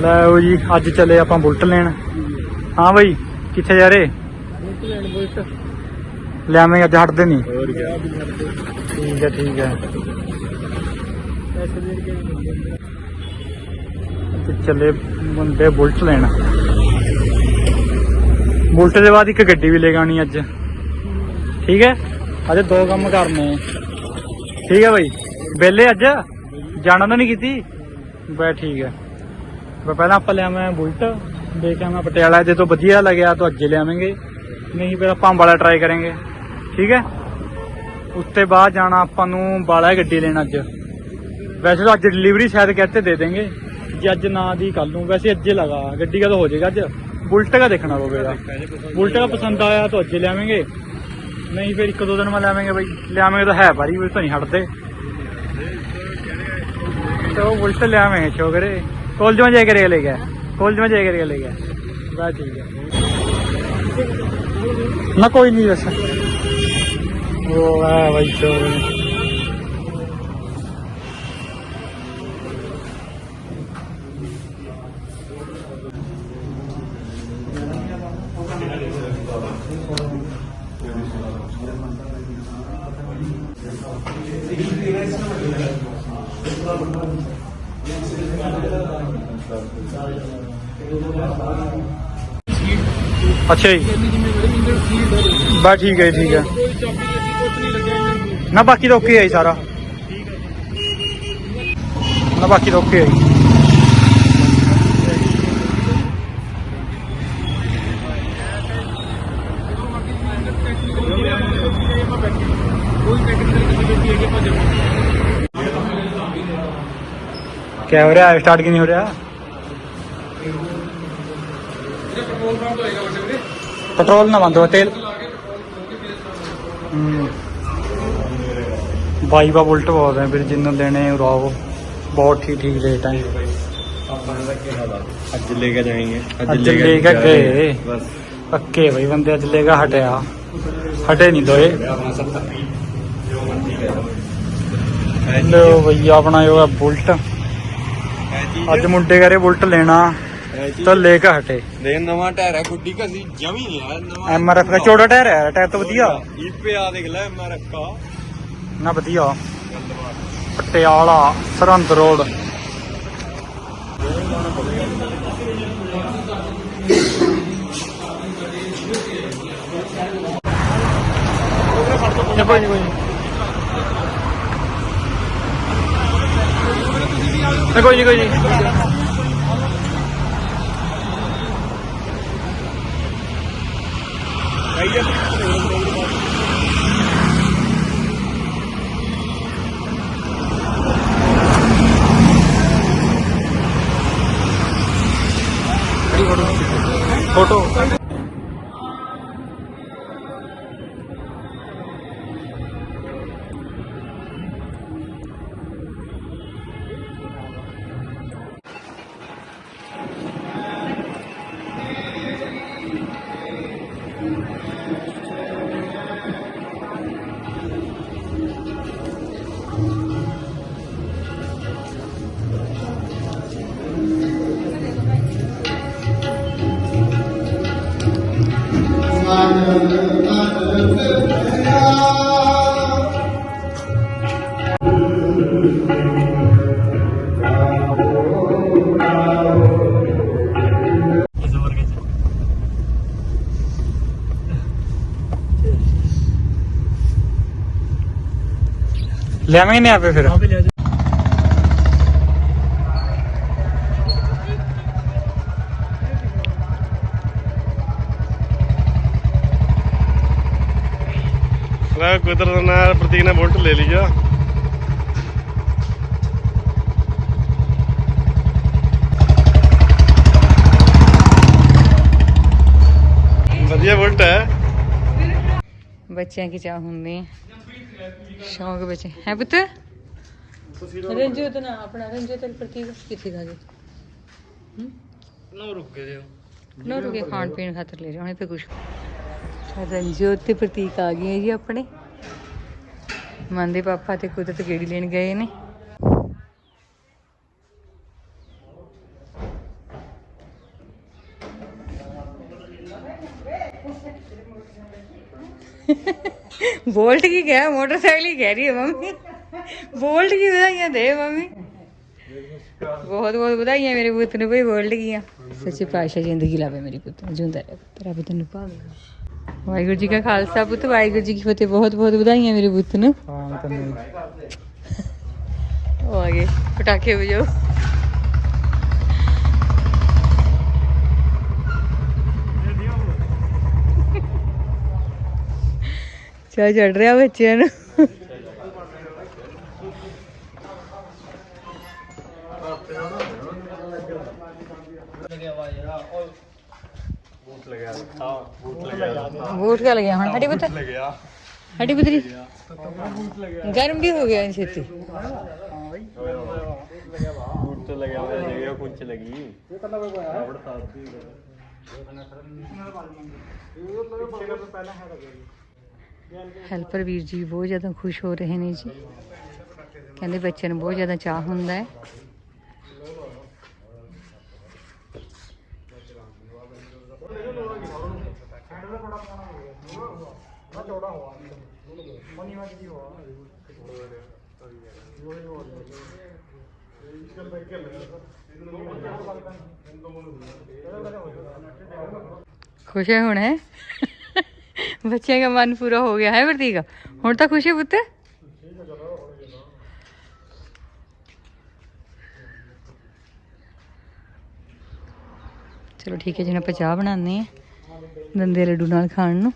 ਲੈ ਉਹ ਜੀ ਅੱਜ ਚੱਲੇ ਆਪਾਂ ਬੁਲਟ ਲੈਣ। ਹਾਂ ਬਈ ਕਿੱਥੇ ਜਾ ਰਹੇ? ਬੁਲਟ ਲੈਣ ਬੁਲਟ। ਲਿਆਵੇਂ ਅੱਜ ਹਟਦੇ ਨਹੀਂ। ਹੋਰ ਗਿਆ ਠੀਕ ਹੈ ਠੀਕ ਹੈ। ਕੇ ਤੇ ਚੱਲੇ ਬੰਦੇ ਬੁਲਟ ਲੈਣ। ਬੁਲਟ ਦੇ ਬਾਅਦ ਇੱਕ ਗੱਡੀ ਵੀ ਲੈ ਕੇ ਆਉਣੀ ਅੱਜ। ਠੀਕ ਹੈ? ਅੱਜ ਦੋ ਕੰਮ ਕਰਨੇ। ਠੀਕ ਹੈ ਬਾਈ। ਬੇਲੇ ਅੱਜ? ਜਾਣਾ ਤਾਂ ਨਹੀਂ ਕੀਤੀ? ਬੈ ਠੀਕ ਹੈ। ਪਹਿਲਾਂ ਆਪਾਂ ਲਿਆਵਾਂ ਬੁਲਟ, ਦੇਖ ਆਵਾਂ ਪਟਿਆਲਾ ਜੇ ਤੋਂ ਵਧੀਆ ਲੱਗਿਆ, ਤਾਂ ਅੱਜੇ ਲਿਆਵਾਂਗੇ। ਨਹੀਂ ਫਿਰ ਆਪਾਂ ਅੰਬਾਲਾ ਟਰਾਈ ਕਰਾਂਗੇ। ਠੀਕ ਹੈ? ਉਸ ਤੋਂ ਬਾਅਦ ਜਾਣਾ ਆਪਾਂ ਨੂੰ ਬਾਲਾ ਗੱਡੀ ਲੈਣ ਅੱਜ। ਵੈਸੇ ਤਾਂ ਅੱਜ ਡਿਲੀਵਰੀ ਸ਼ਾਇਦ ਕਹਤੇ ਦੇ ਦੇਂਗੇ ਜੇ ਅੱਜ ਨਾ ਦੀ ਕੱਲ ਨੂੰ, ਵੈਸੇ ਅੱਜੇ ਲਗਾ, ਗੱਡੀ ਕਾ ਹੋ ਜਾਏਗਾ ਅੱਜ? ਬੁਲਟ ਦਾ ਦੇਖਣਾ ਪਵੇਗਾ ਬੁਲਟ ਦਾ ਪਸੰਦ ਆਇਆ ਤਾਂ ਅੱਜ ਲਿਆਵਾਂਗੇ। ਨਹੀਂ ਫਿਰ ਇੱਕ ਦੋ ਦਿਨ ਮੈਂ ਲਿਆਵਾਂਗੇ ਬਈ। ਲਿਆਵਾਂਗੇ ਤਾਂ ਹੈ ਭਾਰੀ ਉਹ ਤਾਂ ਨਹੀਂ ਹਟਦੇ। ਤੇ ਉਹ ਬੁਲਟ ਲਿਆਵਾਂਗੇ ਛੋਕਰੇ कॉलेज में जाकर ले गया कॉलेज में जाकर ले गया बात ठीक है। ना कोई नहीं वैसे। वो है भाई चोर। Thank. ਅੱਛਾ ਜੀ ਇੰਨੀ ਜ਼ਿੰਮੇਵਾਰੀ ਇੰਜਨ ਸੀਲ ਹੋ ਬਸ ਠੀਕ ਹੈ ਠੀਕ ਹੈ ਕੋਈ ਚਾਬੀ ਲੱਗੀ ਕੁਛ ਨਹੀਂ ਲੱਗਿਆ ਇੰਜਨ ਨੂੰ ਨਾ ਬਾਕੀ ਤਾਂ ਓਕੇ ਹੈ ਜੀ ਸਾਰਾ ਨਾ ਬਾਕੀ ਤਾਂ ਓਕੇ ਹੈ ਜੀ ਕੋਈ ਟੈਕਨੀਕਲ ਕਮੀ ਹੈ ਕਿ ਭੱਜ क्या हो रहा है स्टार्ट क्यों नहीं हो रहा ਇਹਦਾ ਪੈਟਰੋਲ ਨਾ ਬੰਦ ਤੇਲ। ਬਾਈ ਬਾ ਬੁਲਟ ਬਹੁਤ ਹੈ ਵੀਰ ਜਿੰਨਾਂ ਲੈਣੇ ਉਰਾਓ ਬਹੁਤ ਠੀਕ ਠੀਕ ਰੇਟ ਆ। ਅੱਜ ਲੈ ਕੇ ਜਾਏਗੇ। ਅੱਜ ਲੈ ਕੇ ਬਸ। ਪੱਕੇ ਬਈ ਬੰਦੇ ਅੱਜ ਲੈ ਕੇ ਹਟਿਆ। ਹਟੇ ਨਹੀਂ ਦੋਏ। ਲੋ ਬਈ ਆਪਣਾ ਇਹ ਬੁਲਟ। ਅੱਜ ਮੁੰਡੇ ਕਰੇ ਬੁਲਟ ਲੈਣਾ। ਤਾਂ ਲੈ ਕੇ ਹਟੇ ਦੇਖ ਨਵਾਂ ਟਾਇਰ ਹੈ ਗੁੱਡੀ ਕਸੀ ਜਮੀ ਨਹੀਂ ਹੈ ਨਵਾਂ ਐਮਆਰਐਫ ਦਾ ਚੌੜਾ ਟਾਇਰ ਹੈ ਟਾਇਰ ਤਾਂ ਵਧੀਆ। ਇਹ पे ਆ ਦੇਖ ਲੈ ਐਮਆਰਐਫ ਕਾ ਨਾ ਵਧੀਆ। ਪਟਿਆਲਾ ਸਰਹੰਦ ਰੋਡ। ਕੋਈ ਨਹੀਂ ਕੋਈ ਨਹੀਂ ਕੋਈ ਨਹੀਂ ਕੋਈ ਨਹੀਂ फोटो ਲਿਆਵਾਂਗੇ ਨਹੀਂ ਆਪੇ ਫਿਰ। ਲੈ ਕੁਦਰਤ ਨਾਲ ਪ੍ਰਤੀਕ ਨੇ ਬੁਲਟ ਲੈ ਲਿਆ ਵਧੀਆ ਬੁਲਟ ਹੈ। ਬੱਚਿਆਂ ਕੀ ਚਾਹ ਹੁੰਦੇ ਸ਼ੌਂਕ ਵਿੱਚ। ਹੈ ਪੁੱਤ? ਰੰਜੋਤ ਨਾ ਆਪਣਾ ਰੰਜੋਤ ਤੇ ਪ੍ਰਤੀਕ ਕਿੱਥੇ ਗਾ ਗਏ? ਨੋ ਰੁਕ ਗਏ ਨਾ ਰੁਕੇ ਖਾਣ ਪੀਣ ਖਾਤਰ ਲੈ ਜਾਣੇ ਤੇ ਕੁਛ। ਰੰਜੋਤ ਤੇ ਪ੍ਰਤੀਕ ਆ ਗਏ ਜੀ ਆਪਣੇ। ਮਨ ਦੇ ਪਾਪਾ ਤੇ ਕੁਦਰਤ ਗੇੜੀ ਲੈਣ ਗਏ ਨੇ। बोल्ट की क्या है मोटरसाइकिल ही कह रही है मम्मी बोल्ट की बधाइयाँ ਬਹੁਤ ਬਹੁਤ ਵਧਾਈਆਂ ਮੇਰੇ ਪੁੱਤ ਨੂੰ ਕੋਈ ਬੋਲਡ ਗਿਆ ਸੱਚੀ ਪਾਸ਼ਾ ਜ਼ਿੰਦਗੀ ਲਾਵੇ ਮੇਰੇ ਪੁੱਤ ਨੂੰ ਜਿਉਂਦਾ ਰਹੇ ਪੁੱਤ ਰੱਬ ਤੈਨੂੰ ਭਾਵੇ। ਵਾਹਿਗੁਰੂ ਜੀ ਕਾ ਖਾਲਸਾ ਪੁੱਤ ਵਾਹਿਗੁਰੂ ਜੀ ਕੀ ਫਤਿਹ। ਬਹੁਤ ਬਹੁਤ ਵਧਾਈਆਂ ਮੇਰੇ ਪੁੱਤ ਨੂੰ। ਹਾਂ ਤੈਨੂੰ ਉਹ ਆਗੇ ਪਟਾਕੇ ਵਜੋ ਚਾਹ ਚੜ ਰਿਹਾ ਬੱਚਿਆਂ ਨੂੰ। ਬੂਟ ਕਾ ਲੱਗਿਆ ਹੁਣ ਹਟੀ ਪੁੱਤ। ਹੱਡੀ ਪੁੱਤਰੀ। ਗਰਮ ਵੀ ਹੋ ਗਿਆ ਛੇਤੀ। ਬੂਟ ਤੇ ਲੱਗਿਆ ਹੋਇਆ ਜਗ੍ਹਾ ਕੁੰਚ ਲੱਗੀ ਹੈਲਪਰ ਵੀਰ ਜੀ ਬਹੁਤ ਜ਼ਿਆਦਾ ਖੁਸ਼ ਹੋ ਰਹੇ ਨੇ ਜੀ। ਕਹਿੰਦੇ ਬੱਚਿਆਂ ਨੂੰ ਬਹੁਤ ਜ਼ਿਆਦਾ ਚਾਹ ਹੁੰਦਾ ਹੈ। ਖੁਸ਼ ਹੈ ਹੁਣ ਹੈ? ਬੱਚਿਆਂ ਦਾ ਮਨ ਪੂਰਾ ਹੋ ਗਿਆ, ਹੈ ਵਰਤੀਕ ਹੁਣ ਤਾਂ ਖੁਸ਼ੀ ਹੈ ਪੁੱਤ? ਚਲੋ ਠੀਕ ਹੈ ਜੀ ਆਪਾਂ ਚਾਹ ਬਣਾਉਂਦੇ ਆ ਦੰਦੇ ਲੱਡੂ ਨਾਲ ਖਾਣ ਨੂੰ।